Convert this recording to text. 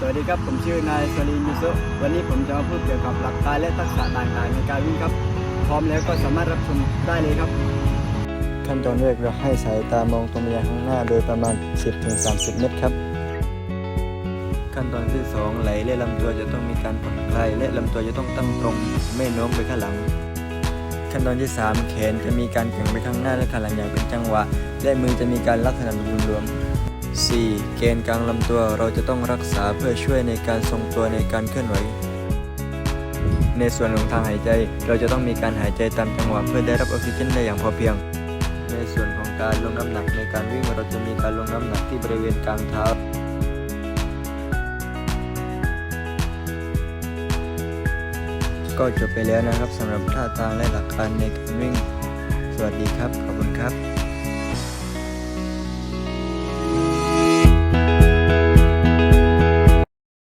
สวัสดีครับ ผมชื่อนายสลีมิโซะวันนี้ผมจะมาพูดเกี่ยวกับหลักการและทักษะต่างๆในการวิ่งครับ พร้อมแล้วก็สามารถรับชมได้เลยครับ ขั้นตอนแรกเราให้สายตามองตรงระยะข้างหน้าโดยประมาณ 10-30 เมตรครับ ขั้นตอนที่ 2 ไหลและลำตัวจะต้องมีการผ่อนคลายและลำตัวจะต้องตั้งตรง ไม่โน้มไปข้างหลัง ขั้นตอนที่ 3 แขนจะมีการแข่งไปข้างหน้าและข้างหลังอย่างเป็นจังหวะและมือจะมีการลักษณะรวมๆ 4. เกณฑ์กลางลำตัวเราจะต้องรักษาเพื่อช่วยในการทรงตัวในการเคลื่อนไหว ในส่วนของทางหายใจ เราจะต้องมีการหายใจตามจังหวะเพื่อได้รับออกซิเจนได้อย่างพอเพียง ในส่วนของการลงน้ำหนักในการวิ่งเราจะมีการลงน้ำหนักที่บริเวณกลางเท้าก็จบไปแล้วนะครับสำหรับท่าทางและหลักการในการวิ่ง สวัสดีครับ ขอบคุณครับ